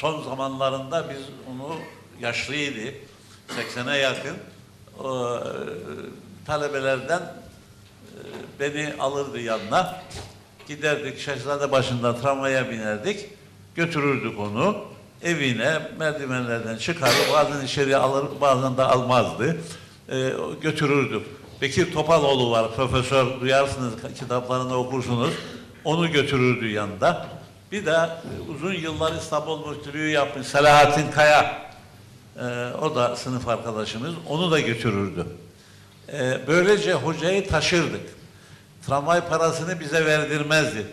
son zamanlarında biz onu yaşlıydı. 80'e yakın. O, e, talebelerden e, beni alırdı yanına. Giderdik Şehzade başında tramvaya binerdik. Götürürdük onu. Evine merdivenlerden çıkarıp bazen içeri alır bazen de almazdı. E, götürürdük. Bekir Topaloğlu var profesör duyarsınız kitaplarını okursunuz. Onu götürürdü yanında. Bir de uzun yıllar İstanbul Müftülüğü yapmış Selahattin Kaya. E, o da sınıf arkadaşımız. Onu da götürürdü. E, böylece hocayı taşırdık. Tramvay parasını bize verdirmezdi.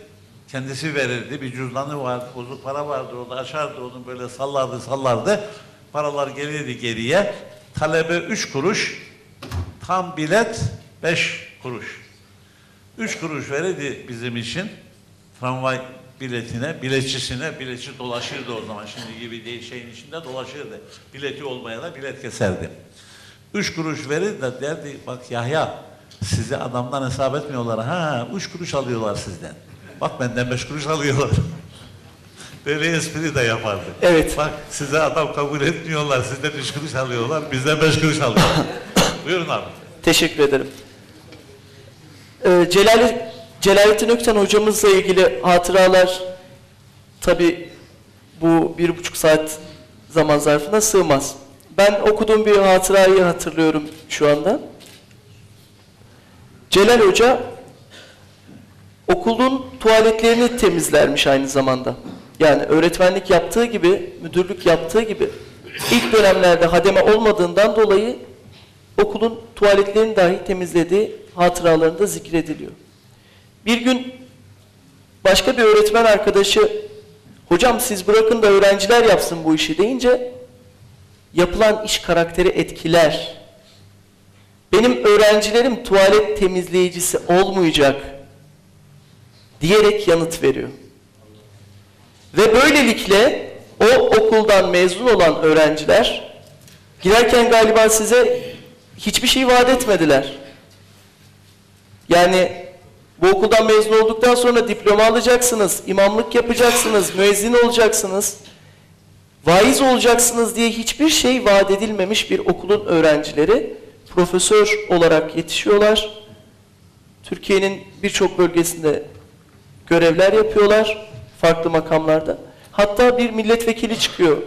Kendisi verirdi. Bir cüzdanı vardı, bozuk para vardı. O da açardı onu böyle sallardı sallardı. Paralar gelirdi geriye. Talebe üç kuruş, tam bilet beş kuruş. Üç kuruş verirdi bizim için. Tramvay biletine, biletçisine, biletçi dolaşırdı o zaman. Şimdi gibi değil şeyin içinde dolaşırdı. Bileti olmayana bilet keserdi. Üç kuruş verir de derdi bak Yahya sizi adamdan hesap etmiyorlar. Ha üç kuruş alıyorlar sizden. Bak benden beş kuruş alıyorlar. Böyle espri de yapardı. Evet. Bak size adam kabul etmiyorlar. Sizden üç kuruş alıyorlar. Bizden beş kuruş alıyorlar. Buyurun abi. Teşekkür ederim. Ee, Celal, Celalettin Ökten hocamızla ilgili hatıralar tabi bu bir buçuk saat zaman zarfına sığmaz. Ben okuduğum bir hatırayı hatırlıyorum şu anda. Celal Hoca okulun tuvaletlerini temizlermiş aynı zamanda. Yani öğretmenlik yaptığı gibi, müdürlük yaptığı gibi ilk dönemlerde hademe olmadığından dolayı okulun tuvaletlerini dahi temizlediği hatıralarında zikrediliyor. Bir gün başka bir öğretmen arkadaşı hocam siz bırakın da öğrenciler yapsın bu işi deyince yapılan iş karakteri etkiler. Benim öğrencilerim tuvalet temizleyicisi olmayacak diyerek yanıt veriyor. Ve böylelikle o okuldan mezun olan öğrenciler girerken galiba size hiçbir şey vaat etmediler. Yani bu okuldan mezun olduktan sonra diploma alacaksınız, imamlık yapacaksınız, müezzin olacaksınız, vaiz olacaksınız diye hiçbir şey vaat edilmemiş bir okulun öğrencileri profesör olarak yetişiyorlar. Türkiye'nin birçok bölgesinde görevler yapıyorlar, farklı makamlarda. Hatta bir milletvekili çıkıyor.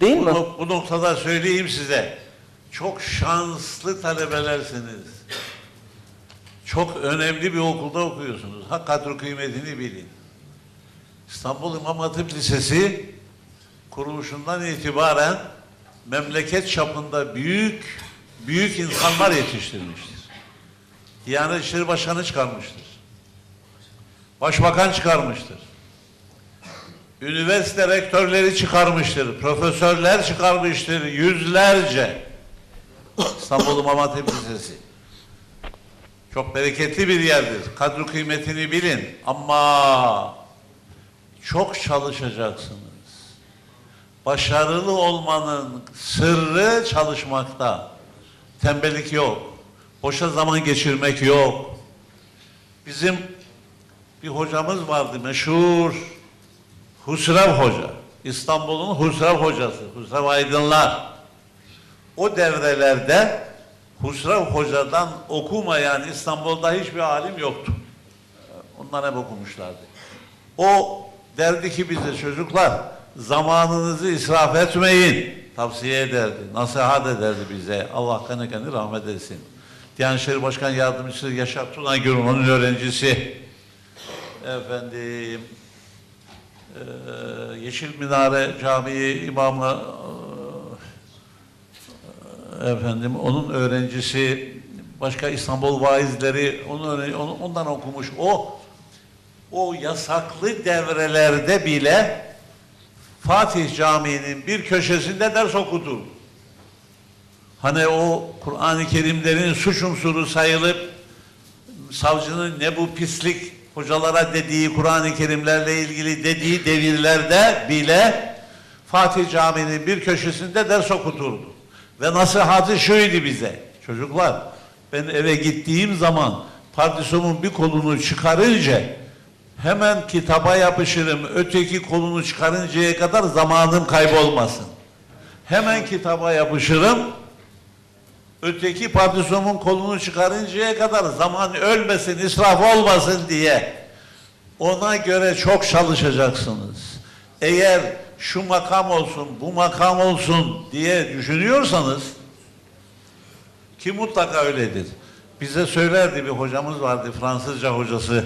Değil mi? Bu, noktada söyleyeyim size. Çok şanslı talebelersiniz. Çok önemli bir okulda okuyorsunuz. Ha kadro kıymetini bilin. İstanbul İmam Hatip Lisesi kuruluşundan itibaren memleket çapında büyük büyük insanlar yetiştirmiştir. Diyanet İşleri Başkanı çıkarmıştır. Başbakan çıkarmıştır. Üniversite rektörleri çıkarmıştır, profesörler çıkarmıştır, yüzlerce. İstanbul İmam Hatip Lisesi. Çok bereketli bir yerdir. Kadro kıymetini bilin. Ama çok çalışacaksınız. Başarılı olmanın sırrı çalışmakta. Tembellik yok. Boşa zaman geçirmek yok. Bizim bir hocamız vardı meşhur Husrev Hoca. İstanbul'un Husrev Hocası. Husrev Aydınlar. O devrelerde Husrev Hoca'dan okumayan İstanbul'da hiçbir alim yoktu. Onlar hep okumuşlardı. O derdi ki bize çocuklar zamanınızı israf etmeyin. Tavsiye ederdi, nasihat ederdi bize. Allah kanı kanı rahmet etsin. Diyanet İşleri Başkan Yardımcısı Yaşar Tunagül onun öğrencisi. Efendim eee, Yeşil Minare Camii imamı efendim onun öğrencisi başka İstanbul vaizleri onun ondan okumuş o o yasaklı devrelerde bile Fatih Camii'nin bir köşesinde ders okutur. Hani o Kur'an-ı Kerimlerin suç unsuru sayılıp savcının ne bu pislik hocalara dediği Kur'an-ı Kerimlerle ilgili dediği devirlerde bile Fatih Camii'nin bir köşesinde ders okuturdu. Ve nasihatı şuydu bize. Çocuklar ben eve gittiğim zaman partisomun bir kolunu çıkarınca Hemen kitaba yapışırım. Öteki kolunu çıkarıncaya kadar zamanım kaybolmasın. Hemen kitaba yapışırım. Öteki patisomun kolunu çıkarıncaya kadar zaman ölmesin, israf olmasın diye. Ona göre çok çalışacaksınız. Eğer şu makam olsun, bu makam olsun diye düşünüyorsanız ki mutlaka öyledir. Bize söylerdi bir hocamız vardı, Fransızca hocası.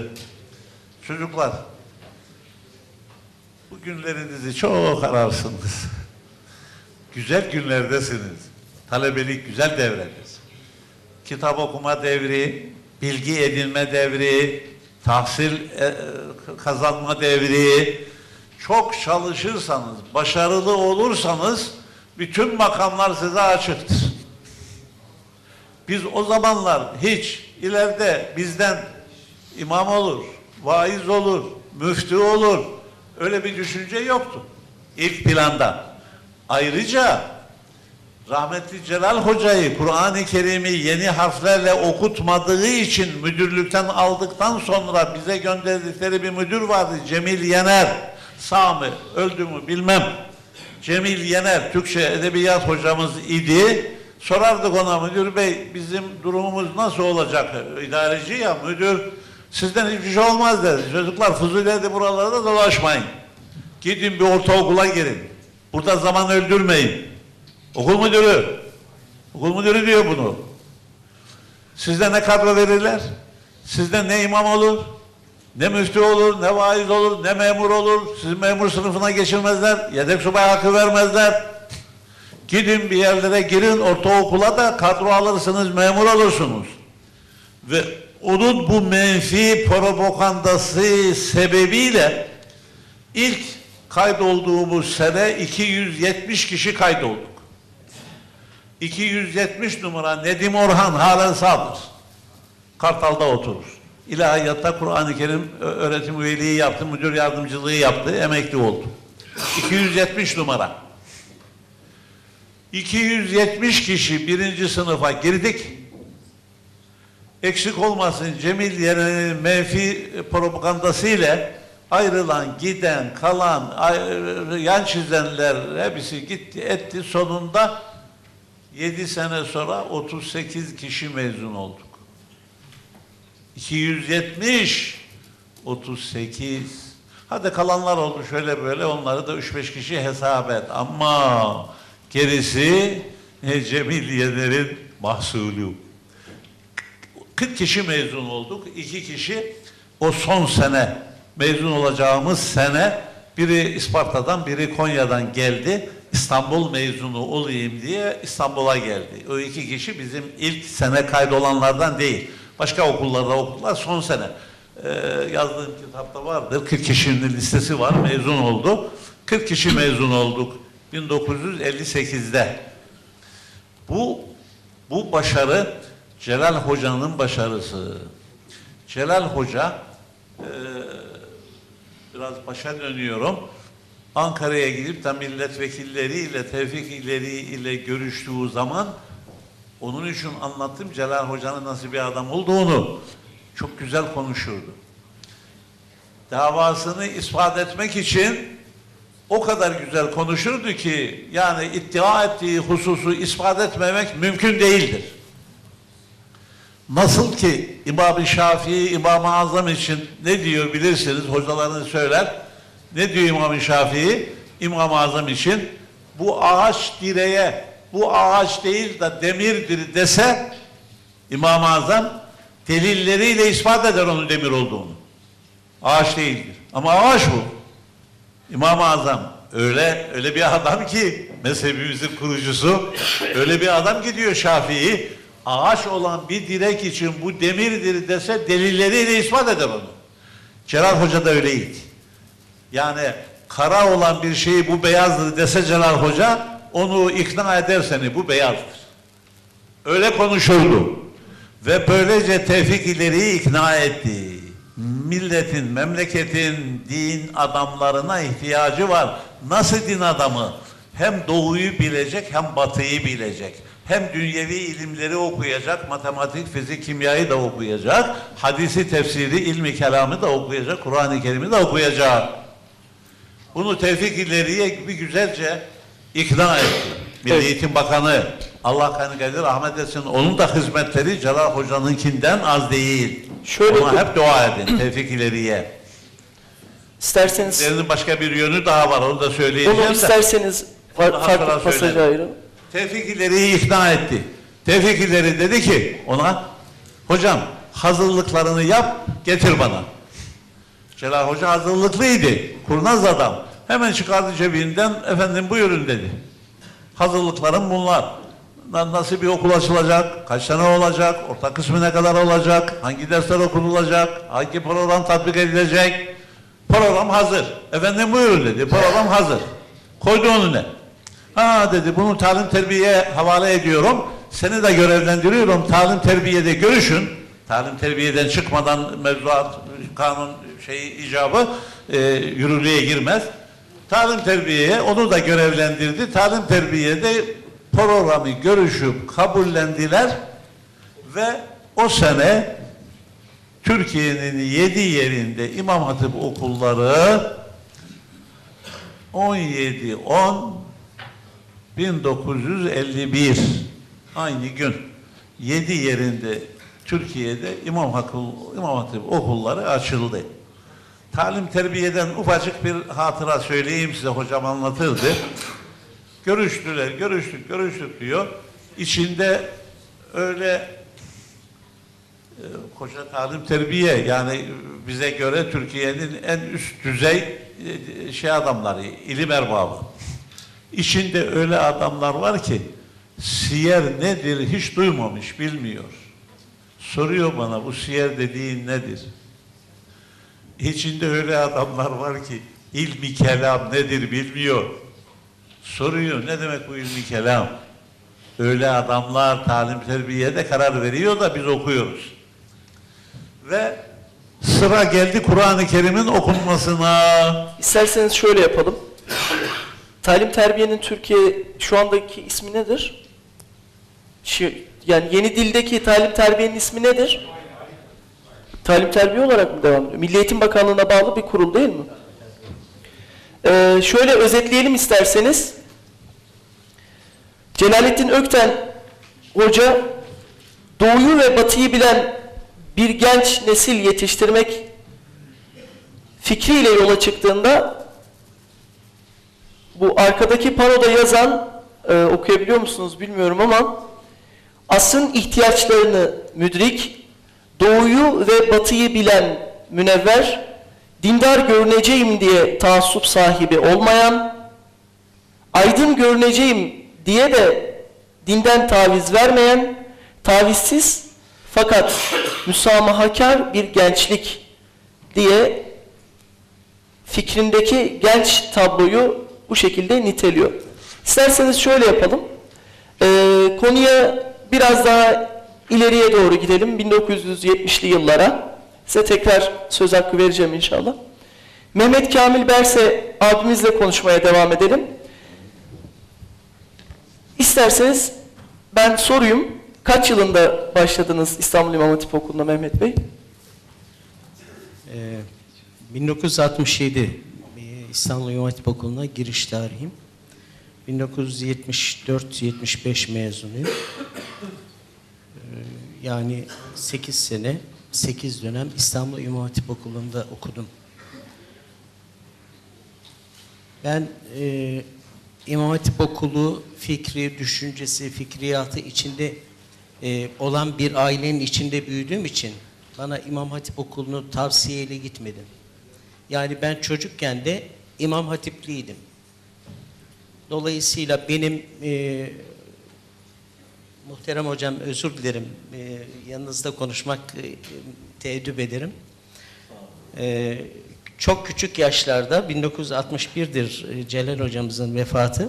Çocuklar, bu günlerinizi çok ararsınız. Güzel günlerdesiniz. Talebelik güzel devredir. Kitap okuma devri, bilgi edinme devri, tahsil e, kazanma devri. Çok çalışırsanız, başarılı olursanız bütün makamlar size açıktır. Biz o zamanlar hiç ileride bizden imam olur, vaiz olur, müftü olur. Öyle bir düşünce yoktu. İlk planda. Ayrıca rahmetli Celal Hoca'yı Kur'an-ı Kerim'i yeni harflerle okutmadığı için müdürlükten aldıktan sonra bize gönderdikleri bir müdür vardı. Cemil Yener. Sağ mı? Öldü mü? Bilmem. Cemil Yener Türkçe Edebiyat hocamız idi. Sorardık ona müdür bey bizim durumumuz nasıl olacak? İdareci ya müdür sizden hiçbir şey olmaz dedi. Çocuklar Fuzuli'de buralarda dolaşmayın. Gidin bir ortaokula girin. Burada zaman öldürmeyin. Okul müdürü. Okul müdürü diyor bunu. Sizde ne kadro verirler? Sizde ne imam olur? Ne müftü olur, ne vaiz olur, ne memur olur. Sizi memur sınıfına geçirmezler. Yedek subay hakkı vermezler. Gidin bir yerlere girin, ortaokula da kadro alırsınız, memur olursunuz. Ve onun bu menfi propagandası sebebiyle ilk kaydolduğumuz sene 270 kişi kaydolduk. 270 numara Nedim Orhan halen sağdır. Kartal'da oturur. İlahiyatta Kur'an-ı Kerim öğretim üyeliği yaptı, müdür yardımcılığı yaptı, emekli oldu. 270 numara. 270 kişi birinci sınıfa girdik. Eksik olmasın Cemil Yeren'in menfi propagandası ile ayrılan, giden, kalan, yan çizenler hepsi gitti, etti. Sonunda 7 sene sonra 38 kişi mezun olduk. 270, 38. Hadi kalanlar oldu şöyle böyle onları da 3-5 kişi hesap et. Ama gerisi e, Cemil Yener'in mahsulü. 40 kişi mezun olduk. 2 kişi o son sene mezun olacağımız sene biri İsparta'dan biri Konya'dan geldi. İstanbul mezunu olayım diye İstanbul'a geldi. O iki kişi bizim ilk sene kaydolanlardan değil. Başka okullarda okudular son sene. Ee, yazdığım kitapta vardır. 40 kişinin listesi var. Mezun oldu. 40 kişi mezun olduk. 1958'de. Bu bu başarı Celal Hoca'nın başarısı. Celal Hoca eee, biraz başa dönüyorum. Ankara'ya gidip de milletvekilleriyle, tevfikilleriyle görüştüğü zaman onun için anlattım Celal Hoca'nın nasıl bir adam olduğunu. Çok güzel konuşurdu. Davasını ispat etmek için o kadar güzel konuşurdu ki yani iddia ettiği hususu ispat etmemek mümkün değildir. Nasıl ki İmam-ı Şafii İmam-ı Azam için ne diyor bilirsiniz hocalarınız söyler. Ne diyor İmam-ı Şafii İmam-ı Azam için? Bu ağaç direğe bu ağaç değil de demirdir dese İmam-ı Azam delilleriyle ispat eder onun demir olduğunu. Ağaç değildir. Ama ağaç bu. İmam-ı Azam öyle öyle bir adam ki mezhebimizin kurucusu öyle bir adam gidiyor Şafii ağaç olan bir direk için bu demirdir dese delilleriyle ispat eder onu. Celal Hoca da öyleydi. Yani kara olan bir şeyi bu beyazdır dese Celal Hoca onu ikna eder seni bu beyazdır. Öyle konuşurdu. Ve böylece Tevfik ileriyi ikna etti. Milletin, memleketin din adamlarına ihtiyacı var. Nasıl din adamı? Hem doğuyu bilecek hem batıyı bilecek. hem dünyevi ilimleri okuyacak, matematik, fizik, kimyayı da okuyacak, hadisi, tefsiri, ilmi kelamı da okuyacak, Kur'an-ı Kerim'i de okuyacak. Bunu Tevfik ileriye bir güzelce ikna etti. Milli Evet. Eğitim Bakanı Allah kanı kadir rahmet etsin. Onun da hizmetleri Celal Hoca'nınkinden az değil. Şöyle Ona hep dua edin Tevfik ileriye. İsterseniz Üzerinin başka bir yönü daha var onu da söyleyeceğim isterseniz Onu far- daha farklı söylerim. ayırın. Tevfik ileriyi ikna etti. Tevfik ileri dedi ki ona hocam hazırlıklarını yap getir bana. Celal Hoca hazırlıklıydı. Kurnaz adam. Hemen çıkardı cebinden efendim buyurun dedi. Hazırlıklarım bunlar. Na- Nasıl bir okul açılacak? Kaç sene olacak? Orta kısmı ne kadar olacak? Hangi dersler okunulacak? Hangi program tatbik edilecek? Program hazır. Efendim buyurun dedi. Program hazır. Koydu önüne. Ha dedi bunu talim terbiyeye havale ediyorum. Seni de görevlendiriyorum. Talim terbiyede görüşün. Talim terbiyeden çıkmadan mevzuat, kanun şeyi icabı e, yürürlüğe girmez. Talim terbiyeye onu da görevlendirdi. Talim terbiyede programı görüşüp kabullendiler ve o sene Türkiye'nin yedi yerinde İmam Hatip okulları 17 10 1951 aynı gün yedi yerinde Türkiye'de İmam Hatip, İmam Hatip okulları açıldı. Talim terbiyeden ufacık bir hatıra söyleyeyim size hocam anlatırdı. Görüştüler, görüştük, görüştük diyor. İçinde öyle e, koca talim terbiye yani bize göre Türkiye'nin en üst düzey e, şey adamları, ilim erbabı. İçinde öyle adamlar var ki siyer nedir hiç duymamış, bilmiyor. Soruyor bana bu siyer dediğin nedir? İçinde öyle adamlar var ki ilmi kelam nedir bilmiyor. Soruyor ne demek bu ilmi kelam? Öyle adamlar talim terbiyede karar veriyor da biz okuyoruz. Ve sıra geldi Kur'an-ı Kerim'in okunmasına. İsterseniz şöyle yapalım. Talim terbiyenin Türkiye şu andaki ismi nedir? Şu, yani yeni dildeki talim terbiyenin ismi nedir? Talim terbiye olarak mı devam ediyor? Milli Eğitim Bakanlığı'na bağlı bir kurul değil mi? Ee, şöyle özetleyelim isterseniz. Celalettin Ökten Hoca doğuyu ve batıyı bilen bir genç nesil yetiştirmek fikriyle yola çıktığında bu arkadaki panoda yazan e, okuyabiliyor musunuz bilmiyorum ama asrın ihtiyaçlarını müdrik, doğuyu ve batıyı bilen münevver, dindar görüneceğim diye taassup sahibi olmayan, aydın görüneceğim diye de dinden taviz vermeyen, tavizsiz fakat müsamahakar bir gençlik diye fikrindeki genç tabloyu bu şekilde niteliyor. İsterseniz şöyle yapalım. Ee, konuya biraz daha ileriye doğru gidelim. 1970'li yıllara. Size tekrar söz hakkı vereceğim inşallah. Mehmet Kamil Berse abimizle konuşmaya devam edelim. İsterseniz ben soruyum. Kaç yılında başladınız İstanbul İmam Hatip Okulu'na Mehmet Bey? Ee, 1967 e, İstanbul İmam Hatip Okulu'na giriş tarihim. 1974-75 mezunuyum. Yani 8 sene, 8 dönem İstanbul İmam Hatip Okulu'nda okudum. Ben e, İmam Hatip Okulu fikri, düşüncesi, fikriyatı içinde e, olan bir ailenin içinde büyüdüğüm için bana İmam Hatip Okulu'nu tavsiyeyle gitmedim. Yani ben çocukken de İmam Hatipliydim. Dolayısıyla benim e, muhterem hocam özür dilerim e, yanınızda konuşmak e, teeddüp ederim. E, çok küçük yaşlarda 1961'dir e, Celal hocamızın vefatı.